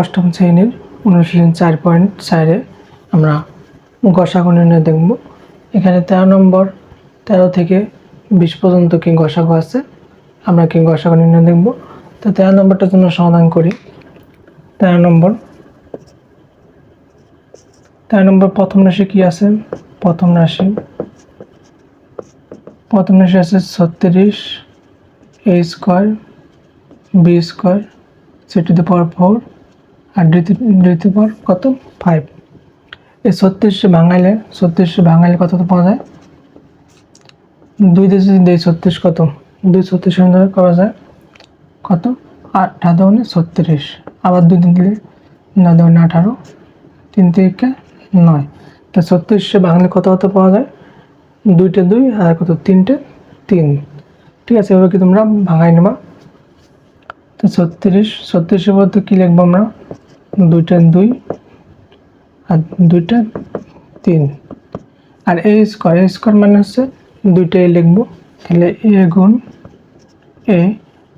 অষ্টম শ্রেণির অনুশীলন চার পয়েন্ট চারে আমরা গসাগু নির্ণয় দেখব। এখানে তেরো নম্বর, তেরো থেকে বিশ পর্যন্ত কি গসাগু আছে? আমরা কি গসাগু নির্ণয় দেখব। তো তেরো নম্বরটার জন্য সমাধান করি। তেরো নম্বর তেরো নম্বর প্রথম রাশি কি আছে? প্রথম রাশি প্রথম রাশি আছে ছত্রিশ, A square, B square C to the power four R D to কত? ফাইভ এই ছত্রিশে ভাঙাইলে ছত্রিশে ভাঙাইলে কত পাওয়া যায়? দুই যদি দেয় ছত্রিশ কত? দুই ছত্রিশ ধরে করা যায় কত? আট দোকানে ছত্রিশ। আবার দুই দিন দিলে না দোকানে আঠারো। তিন থেকে নয়। তা ছত্রিশে ভাঙলে কত কত পাওয়া যায়? দুইটা দুই আর কত? তিনটে তিন। ঠিক আছে, এবার কি তোমরা ভাঙাই নেবা? তো ছত্রিশ, ছত্রিশের বলতে কী লিখব আমরা? দুইটা দুই আর দুইটা তিন। আর এ স্কোয়ার এ স্কোয়ার মানে হচ্ছে দুইটা এ লিখব। তাহলে এ গুণ এ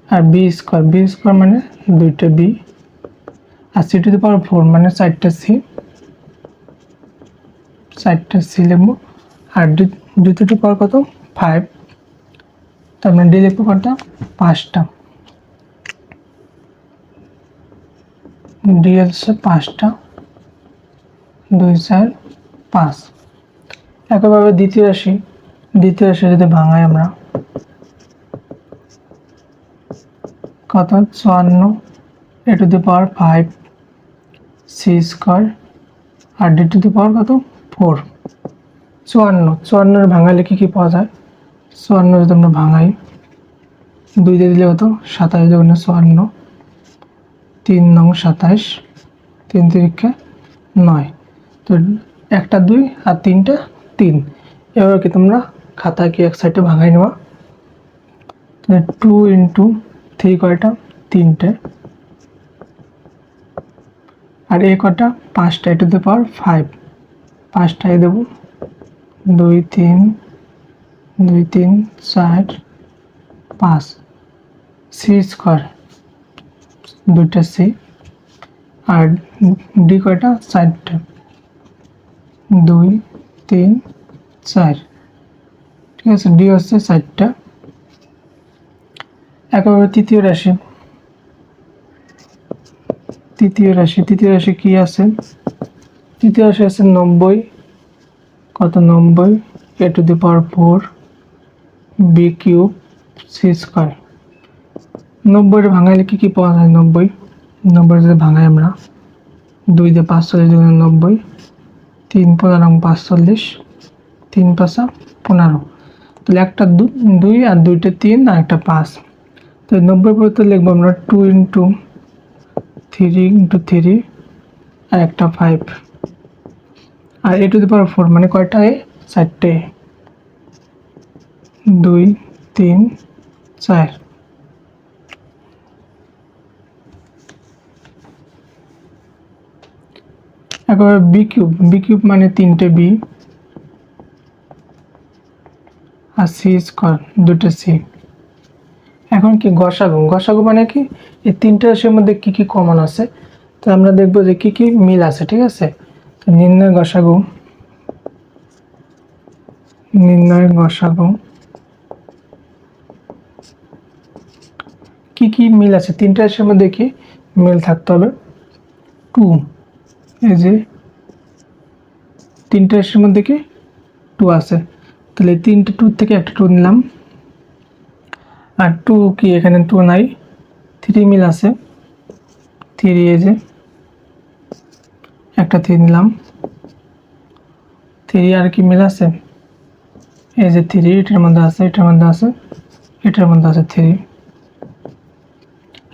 আর বি স্কোয়ার বি স্কোয়ার মানে দুইটা B. R C to the power four মানে চারটা সি। চারটা সি লিখব। আর ডি টু পাওয়ার কত? ফাইভ। তার মানে ডি লিখব কত পাঁচটা। ডি হচ্ছে পাঁচটা, দুই চার, পাঁচ। একইভাবে দ্বিতীয় রাশি দ্বিতীয় রাশি যদি ভাঙাই আমরা, কত? চুয়ান্ন, A to the power five, C square, R D to the power কত? ফোর। চুয়ান্ন চুয়ান্নর ভাঙালে কী কী পাওয়া যায়? চুয়ান্ন যদি আমরা ভাঙাই, দুই দিয়ে দিলে কত? সাতাশ দেবেন চুয়ান্ন। তিন নং সাতাশ তিন তিরিক্ষা নয়। তো একটা দুই আর তিনটা তিন। এবার কি তোমরা খাতা কি এক সাইডে ভাঙাই নেওয়া টু ইন্টু থ্রি কয়টা? তিনটে। আর এ কটা পাঁচটা। এটু দি পাওয়ার ফাইভ পাঁচটায় দেবো। দুই, তিন দুই, তিন, চার, পাঁচ। সি স্কোয়ার দুইটা সি আর ডি কয়টা? চারটা। দুই, তিন, চার। ঠিক আছে ডি হচ্ছে চারটা। একেবারে তৃতীয় রাশি। তৃতীয় রাশি। তৃতীয় রাশি কি আছে? তৃতীয় রাশি আছে নব্বই। কত নব্বই? A to the power four B cube C square নব্বইটা ভাঙাইলে কী কী পাওয়া যায় নব্বই? নব্বই যদি ভাঙাই আমরা, দুই দিয়ে পাঁচচল্লিশ দুই নব্বই, তিন পনেরো পাঁচচল্লিশ তিন পাঁচা পনেরো। তাহলে একটা দুই আর দুইটা তিন আর একটা পাঁচ। তো নব্বই পর্যন্ত লিখব আমরা two into three into three আর একটা five R A to the power four মানে কয়টা এ চারটে। দুই, তিন, চার। একেবারে বি কিউব বি কিউব মানে তিনটে বি আর সি স্কোয়ার দুটো সি এখন কি গসাগু গসাগু মানে কি? এই তিনটে রাশির মধ্যে কি কি কমন আছে? তো আমরা দেখব যে কি কি মিল আছে, ঠিক আছে? তো নির্ণয় গসাগু নির্ণয় গসাগু কি কি মিল আছে? তিনটে রাশির মধ্যে কি মিল থাকতে হবে? টু এই যে তিনটে রাশির মধ্যে কি টু আছে। তাহলে তিনটে টু থেকে একটা টু নিলাম। আর টু কি এখানে টু নাই থ্রি মিল আছে। থ্রি এই যে একটা থ্রি নিলাম। থ্রি আর কি মিল আছে? এই যে থ্রি এটার মধ্যে আছে, এটার মধ্যে আছে, এটার মধ্যে আছে থ্রি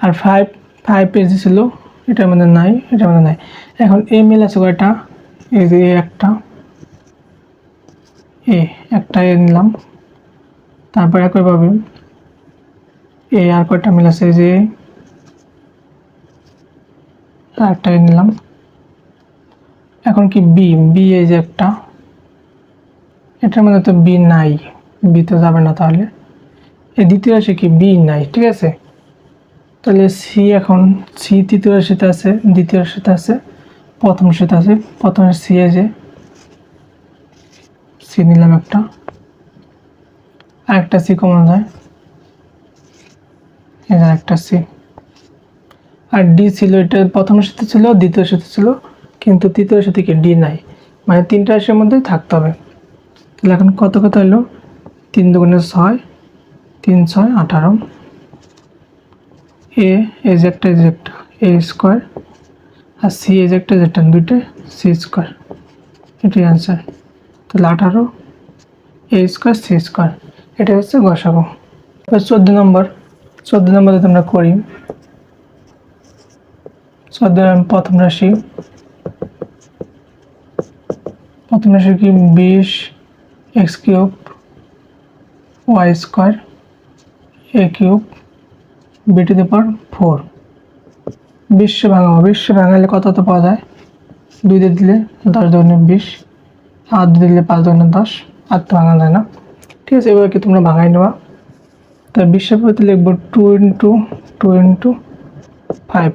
আর ফাইভ ফাইভ পেজ ছিল। এটার মধ্যে নাই, এটার মধ্যে নাই। এখন এ মিল আছে কয়টা? এই যে একটা। এ একটা এ নিলাম। তারপর একইভাবে এ আর কয়টা মিল আছে? যে একটা এ নিলাম। এখন কি বি বি এই যে একটা। এটার মধ্যে তো বি নাই। বি তো যাবে না তাহলে। এই দ্বিতীয় রাশি কি? বি নাই, ঠিক আছে? তাহলে সি এখন সি তৃতীয় রাশিতে আছে, দ্বিতীয় রাশিতে আছে, প্রথম রাশিতে আছে, প্রথম সি এ যে সি নিলাম একটা। আরেকটা সি কমন যায়। একটা সি আর ডি ছিল, এটা প্রথম সাথে ছিল, দ্বিতীয় সাথে ছিল, কিন্তু তৃতীয় সাথে কি ডি নাই। মানে তিনটা রাশির মধ্যেই থাকতে হবে। তাহলে এখন কত কত হলো? তিন দুগুণে ছয়, তিন ছয়, আঠারো। এ এজ একটা এজ একটা এ স্কোয়ার আর সি এজ একটা এজ একটা দুইটা সি স্কোয়ার এটাই অ্যান্সার তাহলে আঠারো এ স্কোয়ার সি স্কোয়ার এটা হচ্ছে গসাগো এবার চোদ্দ নম্বর। চোদ্দ নম্বরে তোমরা করি, চোদ্দ প্রথম রাশি প্রথম রাশি কি বিশ, X cube, Y square, A cube B to the power four বিশ্ব ভাঙাবো বিশ্ব ভাঙালে কত তো পাওয়া যায়? দুই দিয়ে দিলে দশ দুগুণে বিশ আর দুই দিলে পাঁচ দুগুণে দশ আর তো ভাঙা যায় না। ঠিক আছে, এবার কি তোমরা ভাঙাই নেওয়া তার বিশ্বের প্রতি লিখব two into two into five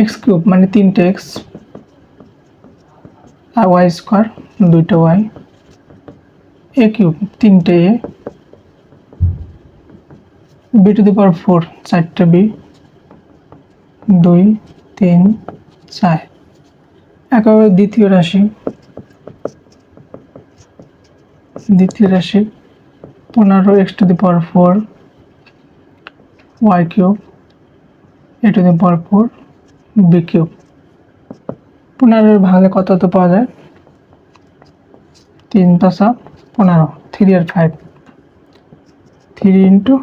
X cube মানে তিনটে এক্স আর ওয়াই স্কোয়ার দুইটা ওয়াই এ কিউব তিনটে A B to the power four চারটে বি দুই, তিন, চার। একেবারে দ্বিতীয় রাশি। দ্বিতীয় রাশি, পনেরো X to the power four Y cube A to the power four B cube পনেরোর ভাঙলে কত তো পাওয়া যায়? তিন পাঁচা পনেরো three R five three into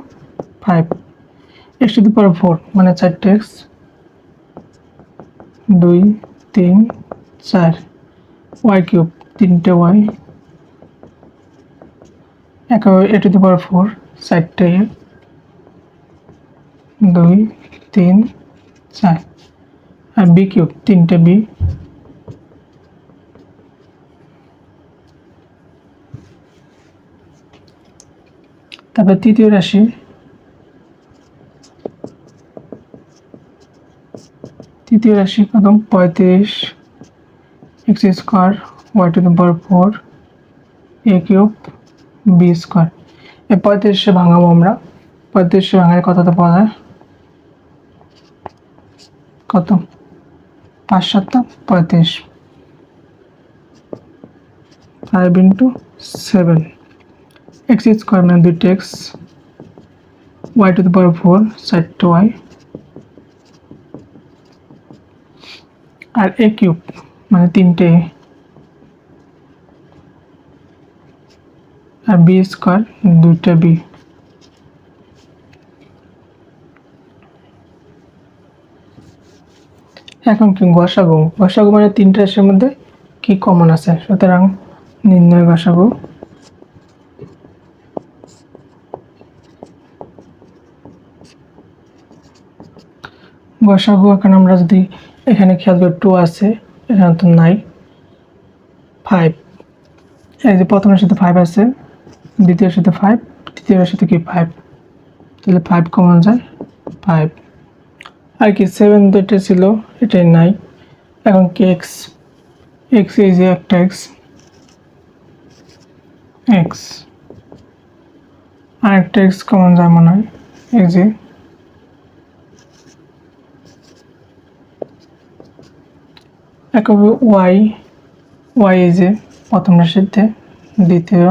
five. X to the power four মানে চারটে এক্স। দুই, তিন, চার। ওয়াই কিউব, তিনটে ওয়াই। একেবারে A to the power four, চারটে দুই, তিন, চার। আর বি কিউব, তিনটে বি। তারপর তৃতীয় রাশি তৃতীয় রাশি প্রথম পঁয়ত্রিশ, X square, Y to the power four, A cube, B square. এই পঁয়ত্রিশে ভাঙাবো আমরা। পঁয়ত্রিশে ভাঙায় কতটা পাওয়া যায় কত? পাঁচ সাতটা? পঁয়ত্রিশ। Five into seven. X square মানে দুইটা X, Y to the power four side to Y. R A cube মানে তিনটে। আর বি স্কোয়ার দুইটা বি এখন কি গসাগু গসাগু মানে তিনটা রাশির মধ্যে কি কমন আছে? সুতরাং নির্ণয় গসাগু গসাগু এখন আমরা যদি এখানে খেয়াল করি টু আছে, এখানে তো নাই। ফাইভ এই যে প্রথমের সাথে ফাইভ আছে, দ্বিতীয়ের সাথে ফাইভ তৃতীয়ের সাথে কি ফাইভ তাহলে ফাইভ কমন যায় ফাইভ আর কি সেভেন তো এটা ছিল, এটাই নাই। এখন কি এক্স এক্স এই যে একটা এক্স এক্স আর একটা এক্স কমন যায় মনে হয়, এই যে। একভাবে ওয়াই ওয়াই যে প্রথম রাশিতে, দ্বিতীয়,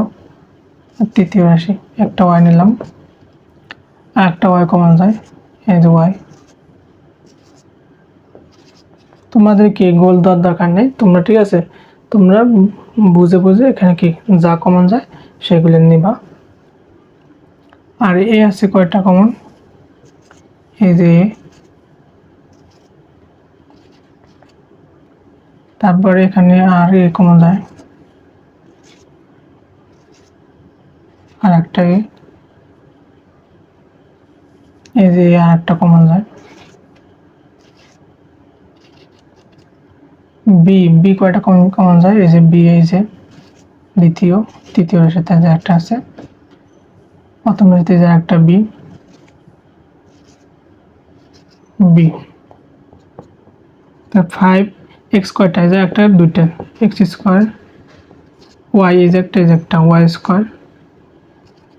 তৃতীয় রাশি, একটা ওয়াই নিলাম, আর একটা ওয়াই কমন যায়, এই যে ওয়াই। তোমাদের কি গোল দেওয়ার দরকার নেই? তোমরা ঠিক আছে? তোমরা বুঝে বুঝে এখানে কি যা কমন যায়, সেগুলো নিবা। আর এ আছে কয়টা কমন? এই যে তারপরে এখানে আর এ কমন যায়। আর একটা এ। এই যে আর একটা কমন যায়। বি বি কয়টা কমন কমন যায়? এই যে বি এই যে দ্বিতীয়, তৃতীয় সাথে যে একটা আছে। প্রথম রাশিতে যে একটা বি বি ফাইভ এক্স কয়টা এই একটা, দুইটা। এক্স স্কোয়ার ওয়াই এই যে একটা, এই একটা ওয়াই স্কোয়ার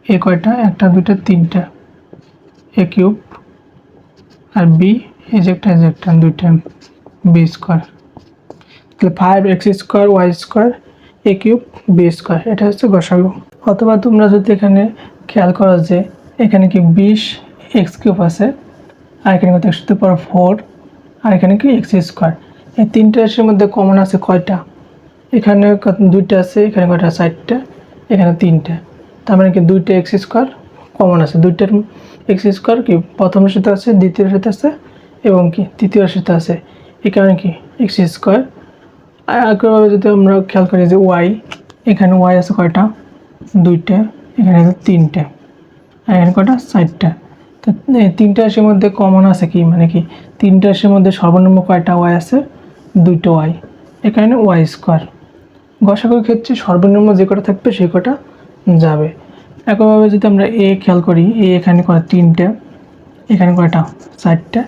এ কয়টা? একটা, দুইটা, তিনটা। এ কিউব আর বি এই একটা এই একটা, দুইটা। বি স্কোয়ার তাহলে five X square Y square A cube B square এটা হচ্ছে গসাগু অথবা তোমরা যদি এখানে খেয়াল করো যে এখানে কি বিশ এক্স কিউব আছে, আর এখানে কত? একশো পর ফোর আর এখানে কি এক্স স্কোয়ার এই তিনটে রাশির মধ্যে কমন আছে কয়টা? এখানে দুইটা আছে, এখানে কয়টা? চারটা, এখানে তিনটা। তার মানে কি দুইটা এক্স স্কোয়ার কমন আছে। দুইটার এক্স স্কোয়ার কি প্রথম রাশিতে আছে, দ্বিতীয় রাশিতে আছে, এবং কি তৃতীয় রাশিতে আছে। এই কারণে কি এক্স স্কোয়ার একইভাবে যদি আমরা খেয়াল করি যে ওয়াই এখানে ওয়াই আছে কয়টা? দুইটা, এখানে আছে তিনটা, আর এখানে কয়টা? চারটা। তো তিনটা রাশির মধ্যে কমন আছে কি? মানে কি তিনটা রাশির মধ্যে সর্বনিম্ন কয়টা ওয়াই আছে? দুইটা ওয়াই এখানে ওয়াই স্কোয়ার গসাগুর ক্ষেত্রে সর্বনিম্ন যে কটা থাকবে সেই কটা যাবে। একইভাবে যদি আমরা এ খেয়াল করি এ এখানে করা তিনটে, এখানে কয়টা? চারটা,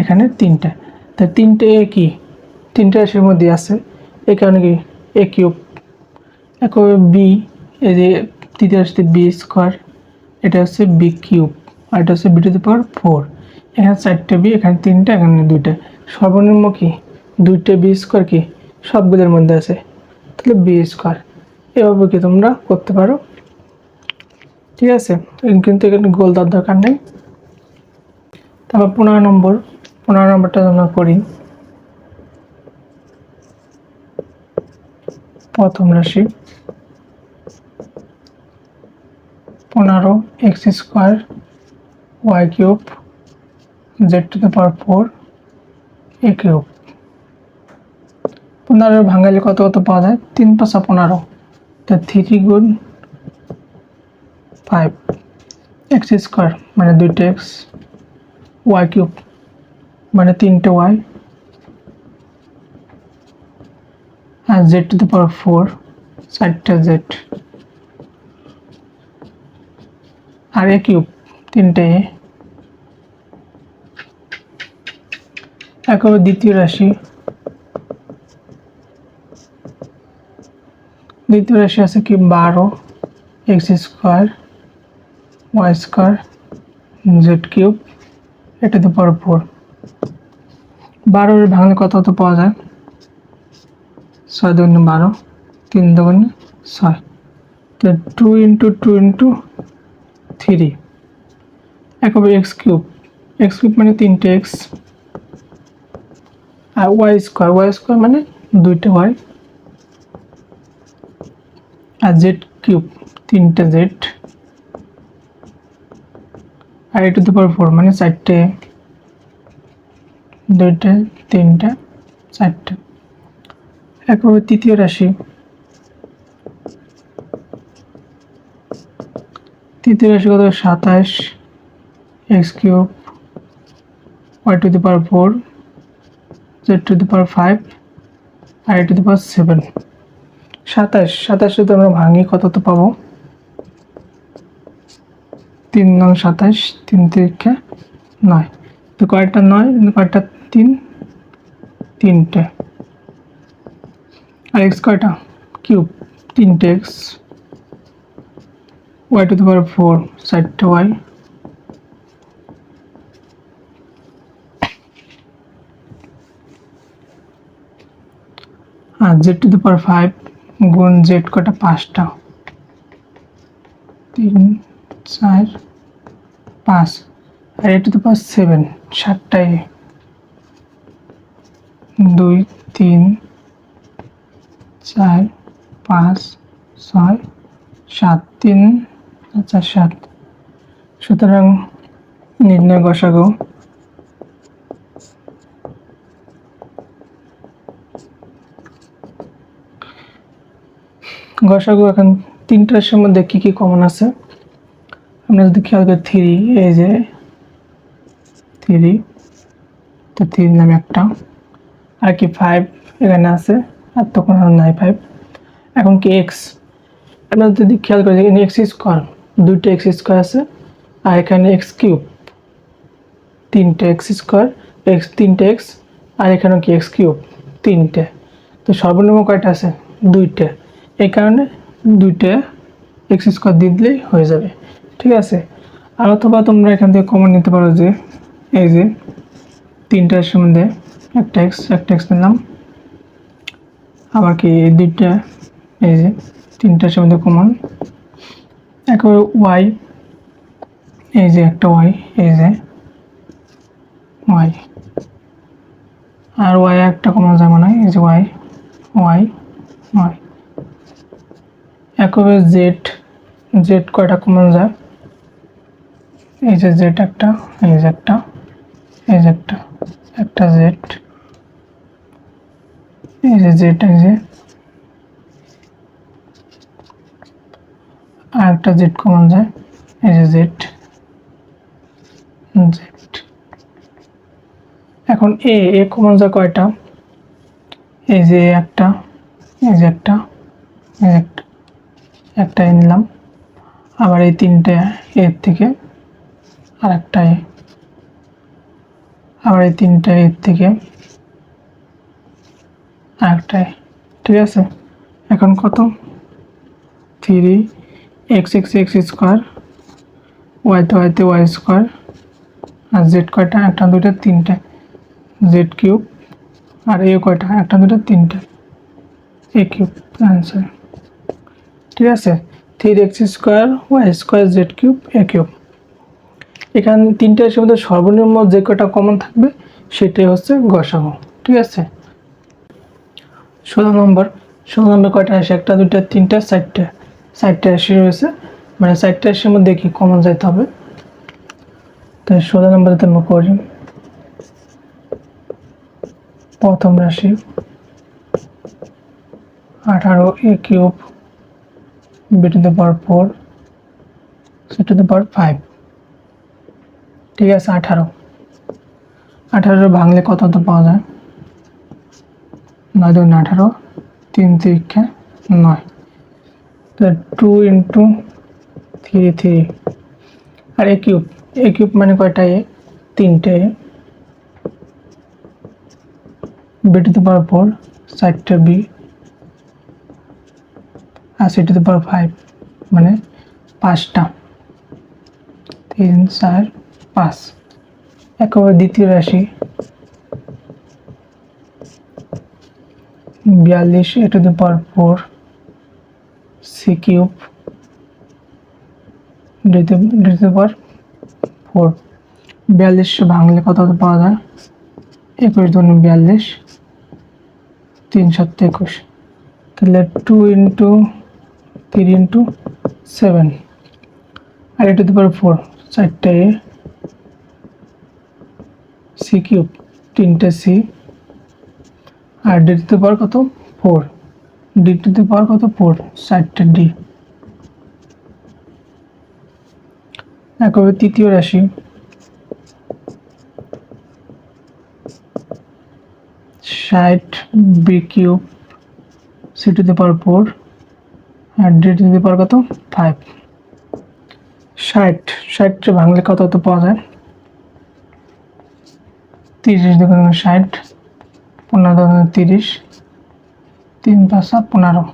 এখানে তিনটে। তা তিনটে এ কি? তিনটে রাশির মধ্যে আছে। এ কারণে কি? এ কিউব একইভাবে বি এই যে তৃতীয় রাশিতে বি স্কোয়ার এটা হচ্ছে বি কিউব আর এটা হচ্ছে B to the power four এখানে চারটে বি এখানে তিনটে, এখানে দুইটা। সর্বনিম্ন কি? দুইটা বি স্কোয়ার কি? সবগুলোর মধ্যে আছে। তাহলে বি স্কোয়ার এভাবে কি তোমরা করতে পারো? ঠিক আছে? কিন্তু এখানে গোল দেওয়ার দরকার নেই। তারপর পনেরো নম্বর। পনেরো নম্বরটা আমরা করি প্রথম রাশি। পনেরো X square Y cube Z to the power four A cube পনেরো ভাঙালে কত কত পাওয়া যায়? তিন পাঁচা পনেরো। তা থ্রি গুণ ফাইভ এক্স স্কোয়ার মানে দুইটা এক্স ওয়াই কিউব মানে তিনটে Y R Z to the power four চারটা জেড আর এ কিউব তিনটে এ একবার দ্বিতীয় রাশি। দ্বিতীয় রাশি আছে কি? বারো, X square, Y square, Z cube, এটা তো পাওয়ার ফোর। বারোর ভাঙলে কত কত পাওয়া যায়? ছয় দুগুণে বারো, তিন দুগুণে ছয়। তো two into two into three একবার এক্স কিউব। এক্স কিউব মানে তিনটে এক্স। আর ওয়াই স্কোয়ার ওয়াই স্কোয়ার মানে দুইটা ওয়াই। আর জেড কিউব তিনটে জেড আর এ টু পাওয়ার ফোর মানে চারটে, দুইটা, তিনটা, চারটে। একভাবে তৃতীয় রাশি। তৃতীয় রাশি কত? সাতাশ। X cube Y to the power four Z to the power five R to the power seven সাতাশ সাতাশ যদি আমরা ভাঙি, কত তো পাবো? তিন নং সাতাশ, তিন থেকে নয়। তো কয়েকটা নয়? কয়েকটা তিন? তিনটে। আর এক্স কয়টা? কিউব। তিনটে x. Y to the four, চারটে y. R z to the power five. গুণ জেড কটা পাঁচটা। তিন, চার, পাঁচ। আর এ টু দি পাওয়ার সেভেন সাতটায় দুই, তিন, চার, পাঁচ, ছয়, সাত। তিন, চার, সাত। সুতরাং নির্ণয় গসাগো গসাগু এখন তিনটা রাশির মধ্যে কী কী কমন আছে? আমরা যদি খেয়াল করি, থ্রি, এই যে, থ্রি, তো থ্রি নামে একটা। আর কি ফাইভ এখানে আছে, আর তখন নাই ফাইভ এখন কি এক্স আমরা যদি খেয়াল করি, এখানে এক্স স্কোয়ার দুইটা এক্স স্কোয়ার আছে, আর এখানে এক্স কিউব তিনটে এক্স স্কোয়ার এক্স তিনটে এক্স আর এখানেও কি এক্স কিউব তিনটে। তো সর্বনিম্ন কয়টা আছে? দুইটে। এই কারণে দুইটা এক্স স্কোয়ার দিয়ে দিলেই হয়ে যাবে। ঠিক আছে? আর অথবা তোমরা এখান থেকে কমন নিতে পারো যে, এই যে তিনটার সম্বন্ধে একটা এক্স একটা এক্স নিলাম। আবার কি এই দুইটা, এই যে তিনটার সম্বন্ধে কমন একেবারে ওয়াই এই যে একটা ওয়াই এই যে ওয়াই আর ওয়াই একটা কমন যায় মনে এই যে ওয়াই ওয়াই ওয়াই একেবারে জেড জেড কয়টা কমন যায়? এই যে জেড একটা, এই যে একটা, এই যে একটা একটা জেড, এই যে জেড, এই যে, আর একটা জেড কমন যায়, এই যে জেড জেড। এখন এ এ কমন যায় কয়টা? এই যে একটা, এই যে একটা, এই যে একটা একটা নিলাম। আবার এই তিনটে এর থেকে আর একটা এ আবার এই তিনটে এর থেকে আর একটা ঠিক আছে? এখন কত? Three x x x square ওয়াইতে ওয়াইতে ওয়াই স্কোয়ার, আর জেড কয়টা? একটা দুটো তিনটে। জেড কিউব, আর এ কয়টা? একটা দুটো তিনটে। এ কিউব অ্যান্সার ঠিক আছে? Three x square y square z cube a cube এখানে তিনটের মধ্যে সর্বনিম্ন যে কটা কমন থাকবে, সেটাই হচ্ছে গসাগু। ঠিক আছে? ষোলো নম্বর। ষোলো নম্বর কয়টা আসে? একটা দুটো তিনটা, চারটে। চারটে রাশি রয়েছে। মানে চারটে রাশির মধ্যে কি কমন যাইতে হবে? তাই ষোলো নম্বরে তো আমরা করি প্রথম রাশি। আঠারো a cube b to the power four c to the power five ঠিক আছে, আঠারো। আঠারো ভাঙলে কত তো পাওয়া যায়? নয় দুই আঠারো, তিন তিরিক্ষা নয়। তো টু ইন্টু থ্রি থ্রি আর এ কিউব এ কিউব মানে কয়টা? এ তিনটে। A b to the power four চারটে b R c to the power five মানে পাঁচটা। তিন, চার, পাঁচ। একেবারে দ্বিতীয় রাশি। বিয়াল্লিশ a to the power four c cube power four বিয়াল্লিশ ভাঙলে কত পাওয়া যায়? একুশ ধরুন বিয়াল্লিশ। তিন সাত একুশ। তাহলে two into three into seven R A to the four চারটে এ সি কিউব তিনটে সি আর ডি টু দি পাওয়ার কত? Four d to the power কত? ফোর চারটে ডি একভাবে তৃতীয় রাশি। ষাট b cube c to the power four R D to the কত? ফাইভ ষাট. ষাট ভাঙলে কত তো পাওয়া যায়? তিরিশ দেখুন ষাট, পনেরো দেখুন তিরিশ, তিন পাঁচা পনেরো।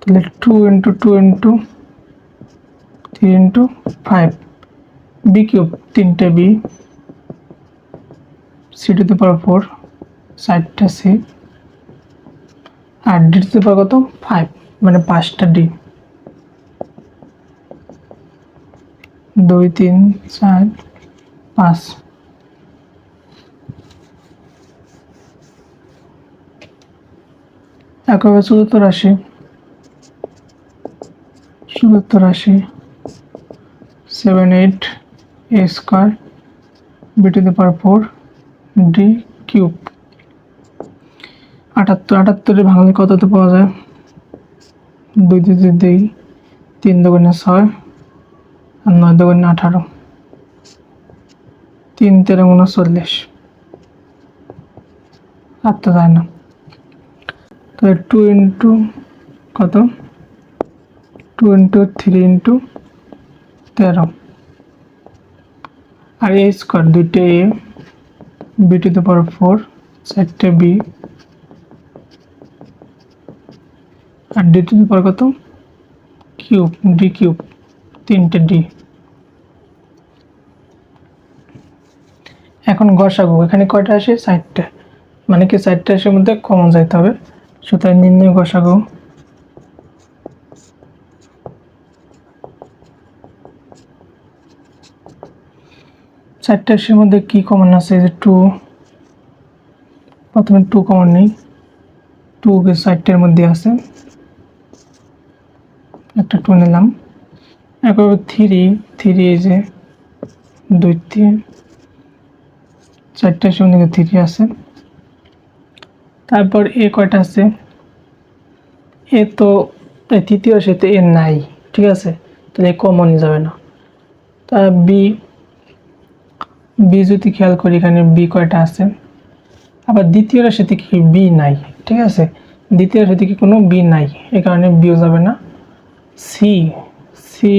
তাহলে two into two into three into five b cube তিনটে b c to the power four চারটে সি আর ডি টু দি কত? ফাইভ মানে পাঁচটা ডি দুই, তিন, চার, পাঁচ। একেবারে চতুর্থ রাশি চতুর্থ রাশি seven eight a square b to the power four d cube আটাত্তর আটাত্তরে ভাঙলে কততে পাওয়া যায়? দুই দুই দুই দুই, তিন দোকানে ছয় আর নয় দোকানে আঠারো। তিন তেরো উনচল্লিশ আর তো যায় না। তাহলে টু ইন্টু কত? টু ইন্টু থ্রি ইন্টু তেরো। আর এ স্কোয়ার দুইটা a b to the power four চারটে বি আর ডি টু দ্য পাওয়ার কত? কিউব ডি কিউব তিনটে ডি এখন গসাগু এখানে কয়টা আসে? চারটে। মানে কি চারটে আসে মধ্যে কমন যাইতে হবে। সুতরাং নির্ণয় গসাগু চারটে আসের মধ্যে কি কমন আছে? যে টু প্রথমে টু কমন নেই। টু চারটের মধ্যে আছে একটা টু নিলাম। একবার থ্রি থ্রি এই যে দুই, তিন চারটার সঙ্গে থ্রি আছে। তারপর এ কয়টা আছে? এ তো তৃতীয় সাথে এ নাই, ঠিক আছে? তাহলে কমন যাবে না। তা বি বি যদি খেয়াল করি, এখানে বি কয়টা আছে? আবার দ্বিতীয় সাথে কি বি নাই, ঠিক আছে? দ্বিতীয় সাথে কি কোনো বি নাই, এ কারণে বিও যাবে না। সি সি,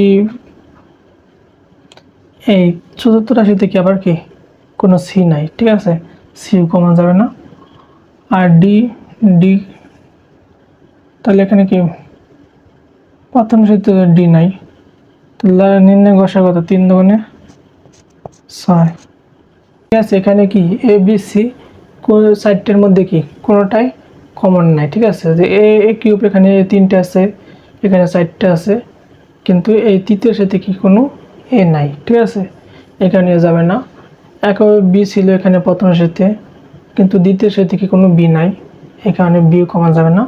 এই চতুর্থ রাশিতে কি আবার কি? কোনো সি নাই, ঠিক আছে? সিও কমা যাবে না। আর ডি ডি, তাহলে এখানে কি? প্রথম রাশিতে ডি নাই। তাহলে নির্ণয় ঘষা কত তিন দোকানে ছয়। ঠিক আছে, এখানে কি? এ, বি, সি কোন সাইডটার মধ্যে কি? কোনোটাই কমন নাই, ঠিক আছে? যে এ কিউব এখানে তিনটে আছে এখানে চারটে আছে, কিন্তু এই তৃতীয় সাথে কি কোনো এ নাই, ঠিক আছে? এখানে যাবে না। একভাবে বি ছিল এখানে প্রথম সাথে কিন্তু দ্বিতীয় সাথে কি কোনো বি নাই কারণে বিও কমা যাবে না।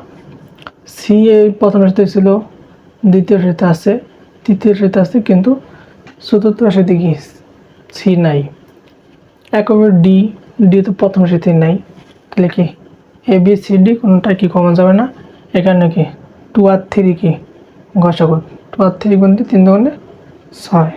সি এই প্রথম সাথে ছিল, দ্বিতীয় সাথে আছে, তৃতীয় সাথে আছে, কিন্তু চতুর্থ সাথে কি সি নাই। একবার ডি ডি তো প্রথম সাথে নাই, তাহলে কি এ বি সি ডি কোনোটা কি কমা যাবে না? এখানে কি টু আর থ্রি কি ঘষাগত টু আর থ্রি গুণতে তিন দুগুণে ছয়।